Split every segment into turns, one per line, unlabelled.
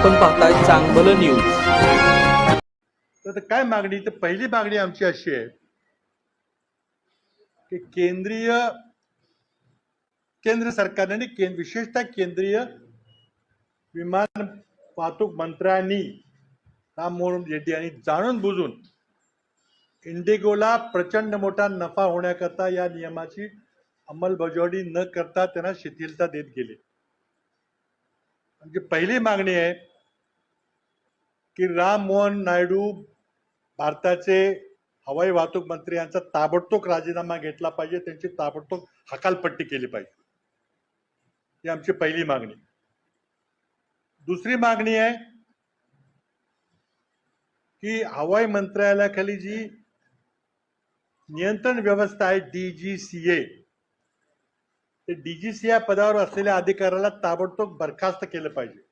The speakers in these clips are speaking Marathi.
आपण पाहताय चांगलं न्यूज.
तर काय मागणी? तर पहिली मागणी आमची अशी आहे की केंद्रीय केंद्र सरकारने आणि केंद्र विशेषतः केंद्रीय विमान वाहतूक मंत्र्यांनी राम मोहन रेड्डी यांनी जाणून बुजून इंडिगोला प्रचंड मोठा नफा होण्याकरता या नियमाची अंमलबजावणी न करता त्यांना शिथिलता देत गेले. म्हणजे पहिली मागणी आहे की राम मोहन नायडू भारताचे हवाई वाहतूक मंत्री यांचा ताबडतोब राजीनामा घेतला पाहिजे त्यांची ताबडतोब हकालपट्टी केली पाहिजे. ही आमची पहिली मागणी. दुसरी मागणी आहे की हवाई मंत्रालयाखाली जी नियंत्रण व्यवस्था आहे डीजीसीए ते डीजीसीए पदावर असलेल्या अधिकाऱ्याला ताबडतोब बरखास्त केलं पाहिजे.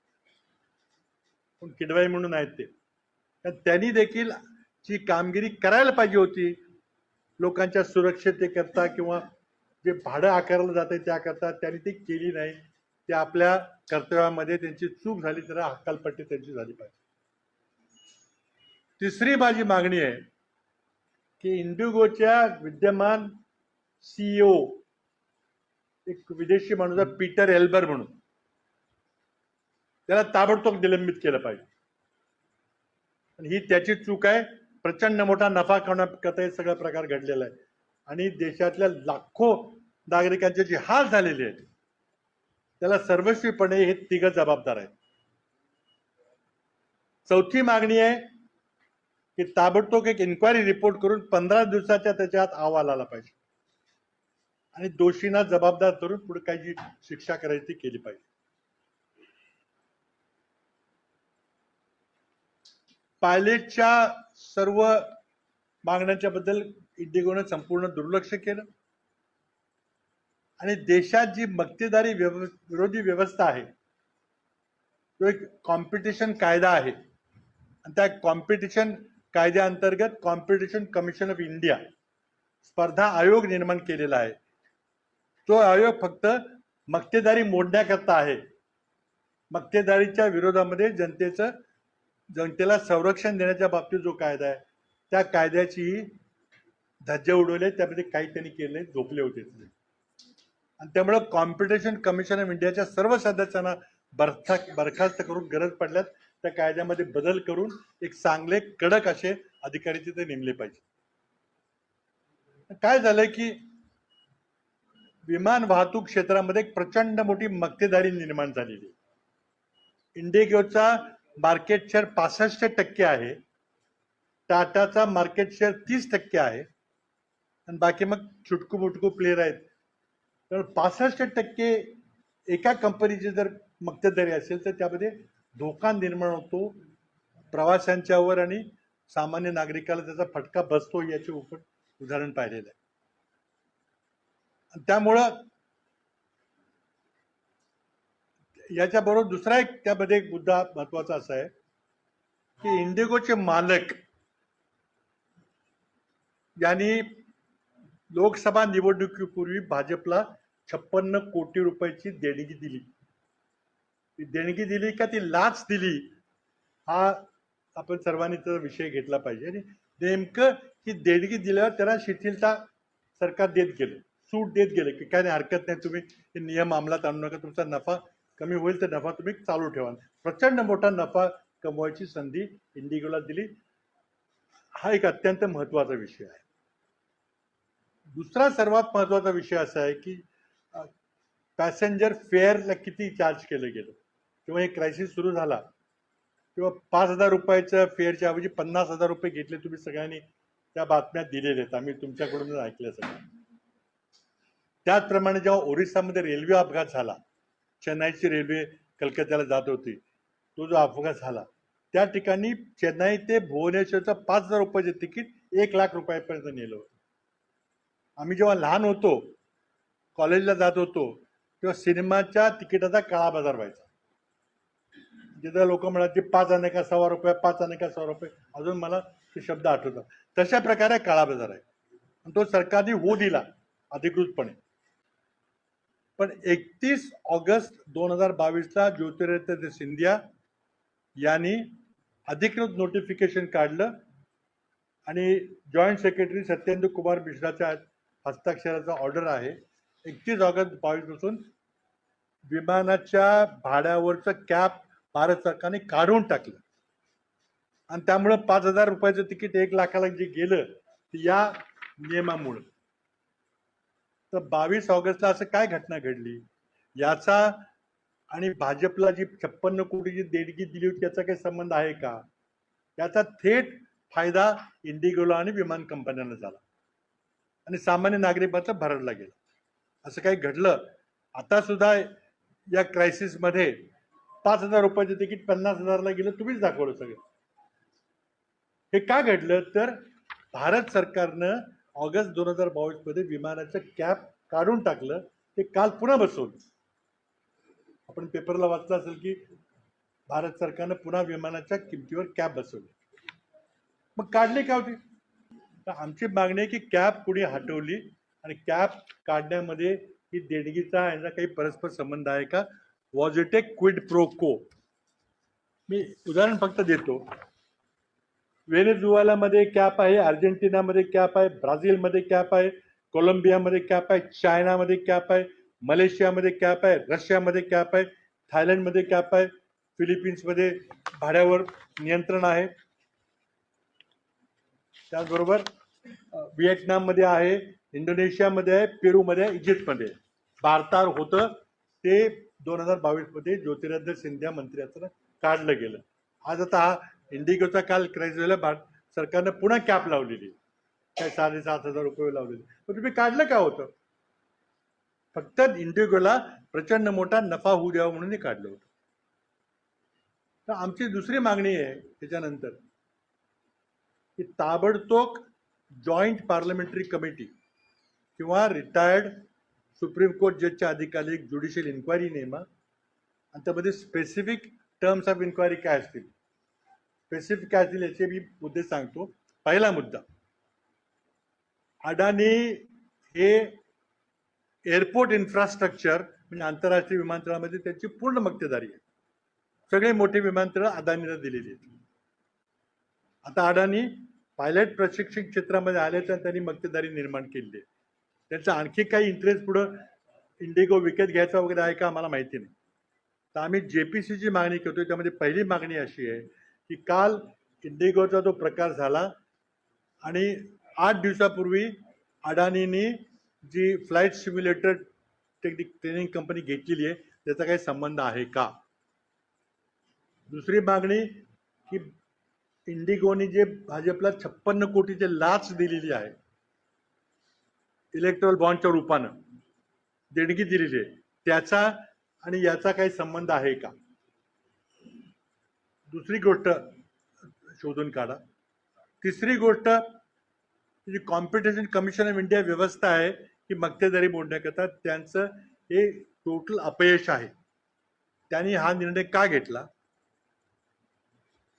पण किडवाई म्हणून आहेत ते. तर त्यांनी देखील जी कामगिरी करायला पाहिजे होती लोकांच्या सुरक्षतेकरता किंवा जे भाडं आकारलं जाते त्याकरता त्यांनी ती केली नाही. ते आपल्या कर्तव्यामध्ये त्यांची चूक झाली तर हक्कालपट्टी त्यांची झाली पाहिजे. तिसरी माझी मागणी आहे की इंडिगोच्या विद्यमान सीईओ एक विदेशी माणूस पीटर एल्बर म्हणून. त्याला ताबडतोब निलंबित केलं पाहिजे. आणि ही त्याची चूक आहे. प्रचंड मोठा नफा करण्याकरता हे सगळा प्रकार घडलेला आहे. आणि देशातल्या लाखो नागरिकांचे जे हाल झालेले आहेत त्याला सर्वस्वीपणे हे तिघ जबाबदार आहेत. चौथी मागणी आहे की ताबडतोब एक इन्क्वायरी रिपोर्ट करून पंधरा दिवसाच्या त्याच्यात अहवाल आला पाहिजे. आणि दोषींना जबाबदार धरून पुढे काही जी शिक्षा करायची ती केली पाहिजे. पायलटच्या सर्व मागण्यांच्या बद्दल इंडिगोनं संपूर्ण दुर्लक्ष केलं. आणि देशात जी मक्तेदारी व्यव विरोधी व्यवस्था आहे तो एक कॉम्पिटिशन कायदा आहे. आणि त्या कॉम्पिटिशन कायद्याअंतर्गत कॉम्पिटिशन कमिशन ऑफ इंडिया स्पर्धा आयोग निर्माण केलेला आहे. तो आयोग फक्त मक्तेदारी मोडण्याकरता आहे. मक्तेदारीच्या विरोधामध्ये जनतेचं जनतेला संरक्षण देण्याच्या बाबतीत जो कायदा आहे त्या कायद्याची धज्जे उडवले त्यामध्ये काही त्यांनी केले झोपले होते आणि त्यामुळं कॉम्पिटिशन कमिशन ऑफ इंडियाच्या सर्व सदस्यांना बरखा बरखास्त करून गरज पडल्यास त्या कायद्यामध्ये बदल करून एक चांगले कडक असे अधिकारी तिथे नेमले पाहिजे काय झालंय की विमान वाहतूक क्षेत्रामध्ये एक प्रचंड मोठी मक्तेदारी निर्माण झालेली आहे. इंडिगोचा मार्केट शेअर पासष्ट टक्के आहे. टाटाचा मार्केट शेअर तीस टक्के आहे. आणि बाकी मग छुटकू मुटकू प्लेयर आहेत. तर पासष्ट टक्के एका कंपनीची जर मक्तेदारी असेल तर त्यामध्ये धोका निर्माण होतो प्रवाशांच्यावर आणि सामान्य नागरिकाला त्याचा फटका बसतो याचे उप उदाहरण पाहिलेलं आहे. आणि त्यामुळं याच्याबरोबर दुसरा एक त्यामध्ये एक मुद्दा महत्त्वाचा असा आहे की इंडिगोचे मालक यांनी लोकसभा निवडणुकीपूर्वी भाजपला छप्पन्न कोटी रुपयाची देणगी दिली. ती देणगी दिली का ती लाच दिली हा आपण सर्वांनी त्याचा विषय घेतला पाहिजे. आणि नेमकं ही देणगी दिल्यावर त्याला शिथिलता सरकार देत गेलं सूट देत गेले की काय नाही हरकत नाही तुम्ही हे नियम अंमलात आणू नका तुमचा नफा कमी होईल तर नफा तुम्ही चालू ठेवा प्रचंड मोठा नफा कमवायची संधी इंडिगोला दिली. हा एक अत्यंत महत्त्वाचा विषय आहे. दुसरा सर्वात महत्त्वाचा विषय असा आहे की पॅसेंजर फेअरला किती चार्ज केलं गेलं? किंवा हे क्रायसिस सुरू झाला किंवा पाच हजार रुपयाच्या फेअरच्या ऐवजी पन्नास हजार रुपये घेतले तुम्ही सगळ्यांनी त्या बातम्या दिलेल्या आहेत आम्ही तुमच्याकडून ऐकल्या सगळ्या. त्याचप्रमाणे जेव्हा ओरिसामध्ये रेल्वे अपघात झाला चेन्नईची रेल्वे कलकत्त्याला जात होती. तो जो अपघात झाला त्या ठिकाणी चेन्नई ते भुवनेश्वरचं पाच हजार रुपयाचे तिकीट एक लाख रुपयापर्यंत नेलं होतं. आम्ही जेव्हा लहान होतो कॉलेजला जात होतो तेव्हा सिनेमाच्या तिकिटाचा काळा बाजार व्हायचा. जिथं लोक म्हणतात की पाच आणे का सव्वा रुपये पाच आणे का सव्वा रुपये अजून मला ते शब्द आठवतात. तशा प्रकारे काळा बाजार आहे. आणि तो सरकारने होऊ दिला अधिकृतपणे. पण एकतीस ऑगस्ट दोन हजार बावीसला ज्योतिरादित्य सिंधिया यांनी अधिकृत नोटिफिकेशन काढलं आणि जॉईंट सेक्रेटरी सत्येंद्र कुमार मिश्राच्या हस्ताक्षराचा ऑर्डर आहे. एकतीस ऑगस्ट बावीसपासून विमानाच्या भाड्यावरचं कॅप भारत सरकारने काढून टाकलं. आणि त्यामुळं पाच हजार रुपयाचं तिकीट एक लाखाला जे गेलं या नियमामुळं. तर बावीस ऑगस्टला असं काय घटना घडली? याचा आणि भाजपला जी छप्पन्न कोटीची देणगी दिली होती याचा काही संबंध आहे का? याचा थेट फायदा इंडिगोला आणि विमान कंपन्यांना झाला. आणि सामान्य नागरिकांचा भरडला गेला. असं काही घडलं? आता सुद्धा या क्रायसिसमध्ये पाच हजार रुपयाचं तिकीट पन्नास हजारला गेलं तुम्हीच दाखवलं सगळं. हे का घडलं? तर भारत सरकारनं ऑगस्ट दोन हजार बावीसमध्ये विमानाचं कॅप काढून टाकलं ते काल पुन्हा बसवलं. आपण पेपरला वाचलं असेल की भारत सरकारनं पुन्हा विमानाच्या किमतीवर कॅप बसवली. मग काढली का होती? तर आमची मागणी आहे की कॅप कुणी हटवली आणि कॅप काढण्यामध्ये ही देणगीचा यांचा काही परस्पर संबंध आहे का? Was it a quid pro quo मी उदाहरण फक्त देतो. व्हेनेझुएलामध्ये कॅप आहे अर्जेंटिनामध्ये कॅप आहे ब्राझीलमध्ये कॅप आहे कोलंबियामध्ये कॅप आहे चायनामध्ये कॅप आहे मलेशियामध्ये कॅप आहे रशियामध्ये कॅप आहे थायलंडमध्ये कॅप आहे फिलिपिन्समध्ये भाड्यावर नियंत्रण आहे त्याचबरोबर व्हिएतनाममध्ये आहे इंडोनेशियामध्ये आहे पेरूमध्ये आहे इजिप्तमध्ये आहे. भारतात होतं ते दोन हजार बावीसमध्ये ज्योतिरादित्य सिंधिया मंत्री असताना काढलं गेलं आज आता हा इंडिगोचा काल क्राईस झाला भारत सरकारनं पुन्हा कॅप लावलेली. काय साडेसात हजार रुपये लावलेले. पण तुम्ही काढलं का होतं? फक्त इंडिगोला प्रचंड मोठा नफा होऊ द्यावा म्हणून काढलं होतं. तर आमची दुसरी मागणी आहे त्याच्यानंतर. की ताबडतोब जॉईंट पार्लमेंटरी कमिटी किंवा रिटायर्ड सुप्रीम कोर्ट जजच्या अधिकारी जुडिशियल ज्युडिशियल इन्क्वायरी नेमा. आणि त्यामध्ये स्पेसिफिक टर्म्स ऑफ इन्क्वायरी काय असतील? स्पेसिफिक असतील याचे मी मुद्दे सांगतो. पहिला मुद्दा. अडाणी हे एअरपोर्ट इन्फ्रास्ट्रक्चर म्हणजे आंतरराष्ट्रीय विमानतळामध्ये त्यांची पूर्ण मक्तेदारी आहे. सगळे मोठे विमानतळ अदानीला दिलेली आहेत. आता अडाणी पायलट प्रशिक्षण क्षेत्रामध्ये आले तर त्यांनी मक्तेदारी निर्माण केली आहे. त्यांचा आणखी काही इंटरेस्ट पुढं इंडिगो विकत घ्यायचा वगैरे आहे का? आम्हाला माहिती नाही. तर आम्ही जे पी सीची मागणी करतोय. त्यामध्ये पहिली मागणी अशी आहे की काल इंडिगोचा जो प्रकार झाला आणि आठ दिवसापूर्वी अडाणींनी जी flight simulator technique training company घेतलेली आहे त्याचा काही संबंध आहे का? दुसरी मागणी की इंडिगोने जे भाजपला छप्पन्न कोटीचे लाच दिलेली आहे इलेक्ट्रॉल बॉन्डच्या रूपानं देणगी दिलेली आहे त्याचा आणि याचा काही संबंध आहे का? दुसरी गोष्ट शोधून काढा. तिसरी गोष्ट जी कॉम्पिटिशन कमिशन ऑफ इंडिया व्यवस्था आहे की मक्तेदारी मोडण्याकरता त्यांचं हे टोटल अपयश आहे. त्यांनी हा निर्णय का घेतला?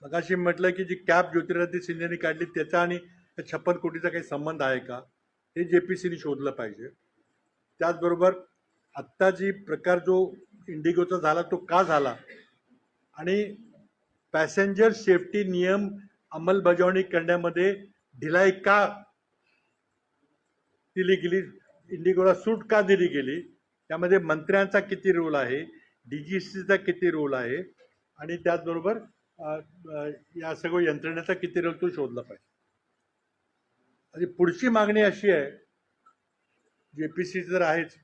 मगाशी म्हटलं की जी कॅप ज्योतिरादित्य सिंधेने काढली त्याचा आणि छप्पन कोटीचा काही संबंध आहे का? हे जे पी सीने शोधलं पाहिजे. त्याचबरोबर आत्ता जी प्रकार जो इंडिगोचा झाला तो का झाला? आणि पॅसेंजर सेफ्टी नियम अंमलबजावणी करण्यामध्ये ढिलाई का दिली गेली? इंडिगोला सूट का दिली गेली? त्यामध्ये मंत्र्यांचा किती रोल आहे? डी जी सीचा किती रोल आहे? आणि त्याचबरोबर या सगळ्या यंत्रणेचा किती रोल तो शोधला पाहिजे? आणि पुढची मागणी अशी आहे जे पी सी तर आहेच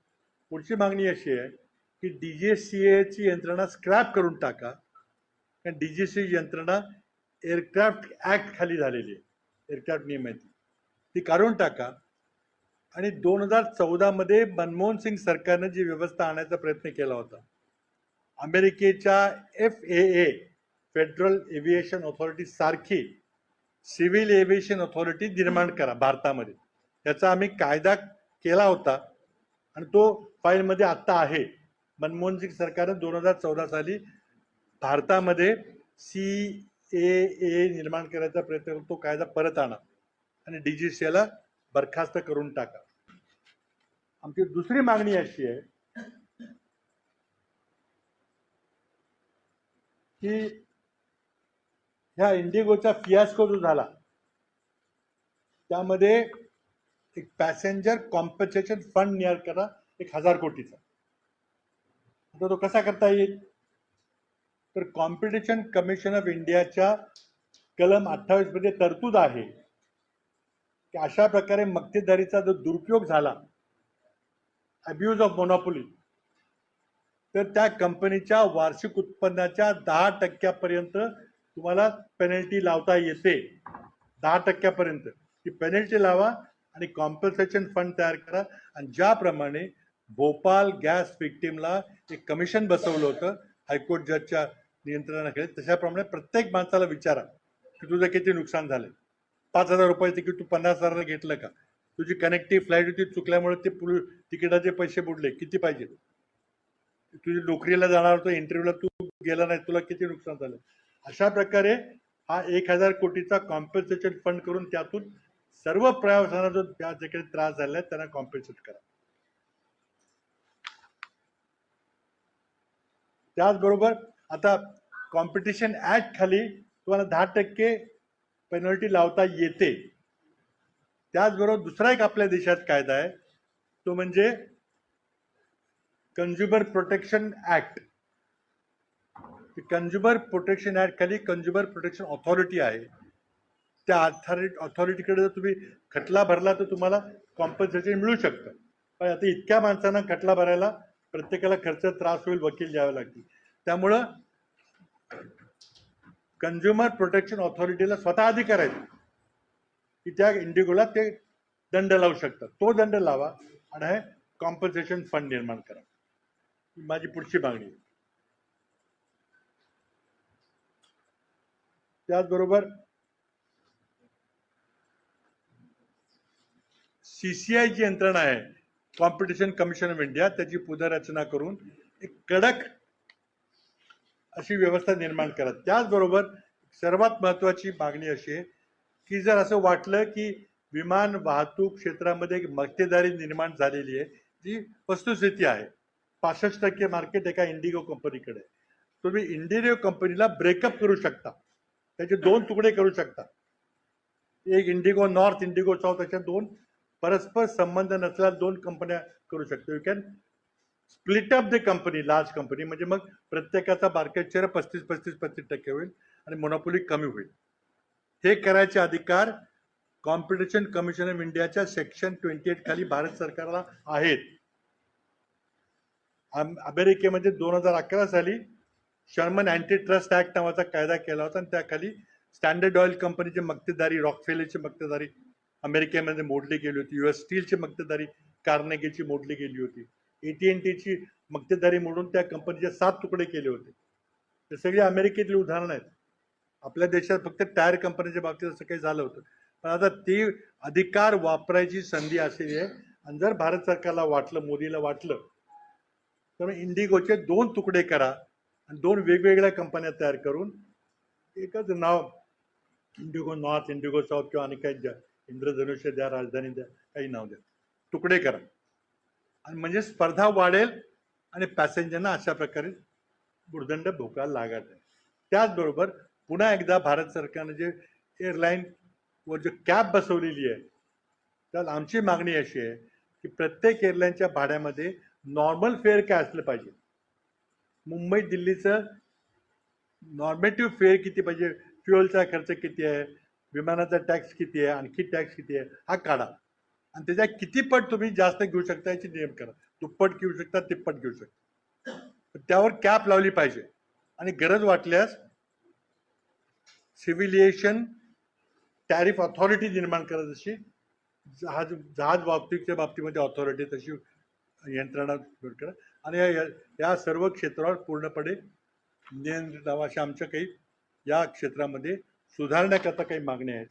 पुढची मागणी अशी आहे की डी जी सी एची यंत्रणा स्क्रॅप करून टाका. कारण डी जी सी यंत्रणा एअरक्राफ्ट ॲक्ट खाली झालेली आहे. एअरक्राफ्ट नियम आहे ती ती काढून टाका. आणि दोन हजार चौदामध्ये मनमोहन सिंग सरकारनं जी व्यवस्था आणायचा प्रयत्न केला होता अमेरिकेच्या F A A federal aviation authority सारखी सिव्हिल एव्हिएशन ऑथॉरिटी निर्माण करा भारतामध्ये. त्याचा आम्ही कायदा केला होता आणि तो फाईलमध्ये आत्ता आहे. मनमोहन सिंग सरकारनं दोन हजार चौदा साली भारतामध्ये सी ए ए निर्माण करायचा प्रयत्न करून तो कायदा परत आणा आणि डी जी सी बरखास्त करून टाका. आमची दुसरी मागणी अशी आहे की ह्या इंडिगोचा फियास्को जो झाला त्यामध्ये एक पॅसेंजर कॉम्पन्सेशन फंड नियर करा एक हजार कोटीचा. आता तो कसा करता येईल? तर कॉम्पिटिशन कमिशन ऑफ इंडियाच्या कलम अठ्ठावीसमध्ये तरतूद आहे. की अशा प्रकारे मक्तेदारीचा जो दुरुपयोग झाला अब्यूज ऑफ मोनोपोली तर त्या कंपनीच्या वार्षिक उत्पन्नाच्या दहा टक्क्यापर्यंत तुम्हाला पेनल्टी लावता येते. दहा टक्क्यापर्यंत. ती पेनल्टी लावा आणि कॉम्पन्सेशन फंड तयार करा. आणि ज्याप्रमाणे भोपाल गॅस विक्टीमला एक कमिशन बसवलं होतं हायकोर्ट जजच्या नियंत्रणाखाली तशाप्रमाणे प्रत्येक माणसाला विचारा की तुझं किती नुकसान झालंय. पाच हजार रुपये तिकीट तू पन्नास हजाराला घेतलं का? तुझी कनेक्टिव्ह फ्लाईट होती चुकल्यामुळे ते पुल तिकिटाचे पैसे बुडले. किती पाहिजे? तुझी नोकरीला जाणार होतो इंटरव्ह्यूला तू गेला नाही तुला किती नुकसान झालं अशा प्रकारे हा एक हजार कोटीचा कॉम्पेन्सेशन फंड करून त्यातून सर्व प्रवासांना जो त्या ठिकाणी त्रास झाला आहे त्यांना कॉम्पेन्सेट करा. त्याचबरोबर आता कॉम्पिटिशन ऍक्ट खाली तुम्हाला दहा टक्के पेनल्टी लावता येते. त्याचबरोबर दुसरा एक आपल्या देशात कायदा आहे तो म्हणजे consumer protection act consumer protection act खाली कन्झ्युमर प्रोटेक्शन ऑथॉरिटी आहे. त्या अथॉरिटी ऑथॉरिटीकडे जर तुम्ही खटला भरला तर तुम्हाला कॉम्पन्सेशन मिळू शकतं. पण आता इतक्या माणसांना खटला भरायला प्रत्येकाला खर्च त्रास होईल वकील द्यावे लागतील. त्यामुळं कन्झ्युमर प्रोटेक्शन ऑथॉरिटीला स्वतः अधिकार आहेत की त्या इंडिगोला ते दंड लावू शकतात. तो दंड लावा आणि हे कॉम्पन्सेशन फंड निर्माण करा. ही माझी पुढची मागणी आहे. त्याचबरोबर सीसीआय जी यंत्रणा आहे कॉम्पिटिशन कमिशन ऑफ इंडिया त्याची पुनर्रचना करून एक कडक अशी व्यवस्था निर्माण करा त्याचबरोबर सर्वात महत्वाची मागणी अशी आहे की जर असं वाटलं की विमान वाहतूक क्षेत्रामध्ये एक मक्तेदारी निर्माण झालेली आहे जी वस्तुस्थिती आहे. पासष्ट टक्के मार्केट एका इंडिगो कंपनीकडे तुम्ही इंडिगो कंपनीला ब्रेकअप करू शकता. त्याचे दोन तुकडे करू शकता. एक इंडिगो नॉर्थ इंडिगो साऊथ अशा दोन परस्पर संबंध नसलेल्या दोन कंपन्या करू शकतो. You can split up the company large company म्हणजे मग प्रत्येकाचा मार्केट शेअर पस्तीस पस्तीस पस्तीस टक्के होईल आणि मोनोपोली कमी होईल. हे करायचे अधिकार कॉम्पिटिशन कमिशन ऑफ इंडियाच्या सेक्शन ट्वेंटी एट खाली भारत सरकारला आहेत. अमेरिकेमध्ये दोन हजार अकरा साली शर्मन अँटी ट्रस्ट ऍक्ट नावाचा कायदा केला होता आणि त्याखाली स्टँडर्ड ऑइल कंपनीची मक्तेदारी रॉकफेलेची मक्तेदारी अमेरिकेमध्ये मोडली गेली होती. युएस स्टीलची मक्तेदारी कार्नेगीची मोडली गेली होती. एटीएन टीची मक्तेदारी मोडून त्या कंपनीचे सात तुकडे केले होते. ते सगळी अमेरिकेतली उदाहरणं आहेत. आपल्या देशात फक्त टायर कंपनीच्या बाबतीत असं काही झालं होतं. पण आता ती अधिकार वापरायची संधी असलेली आहे. आणि जर भारत सरकारला वाटलं मोदीला वाटलं तर इंडिगोचे दोन तुकडे करा आणि दोन वेगवेगळ्या कंपन्या तयार करून एकच नाव इंडिगो नॉर्थ इंडिगो साऊथ किंवा आणि काही द्या. इंद्रधनुष्य द्या राजधानी द्या काही नाव द्या. तुकडे करा. आणि म्हणजे स्पर्धा वाढेल आणि पॅसेंजरना अशा प्रकारे भुर्दंड भोगायला लागत आहे. त्याचबरोबर पुन्हा एकदा भारत सरकारने जे एअरलाईन वर जे कॅब बसवलेली आहे त्यात आमची मागणी अशी आहे की प्रत्येक एअरलाईनच्या भाड्यामध्ये नॉर्मल फेअर काय असलं पाहिजे? मुंबई दिल्लीचं नॉर्मेटिव्ह फेअर किती पाहिजे? फ्युअलचा खर्च किती आहे? विमानाचा टॅक्स किती आहे? आणखी टॅक्स किती आहे? हा काढा. आणि त्याच्या किती पट तुम्ही जास्त घेऊ शकता याची नियम करा. दुप्पट घेऊ शकता तिप्पट घेऊ शकता. त्यावर कॅप लावली पाहिजे. आणि गरज वाटल्यास सिव्हिलिएशन टॅरिफ ऑथॉरिटी निर्माण करा जशी. जहाज जहाज वाहतुकीच्या बाबतीमध्ये ऑथॉरिटी तशी यंत्रणा करा. आणि या या सर्व क्षेत्रावर पूर्णपणे नियंत्रित राहावं अशा आमच्या काही या क्षेत्रामध्ये सुधारण्याकरता काही मागण्या आहेत.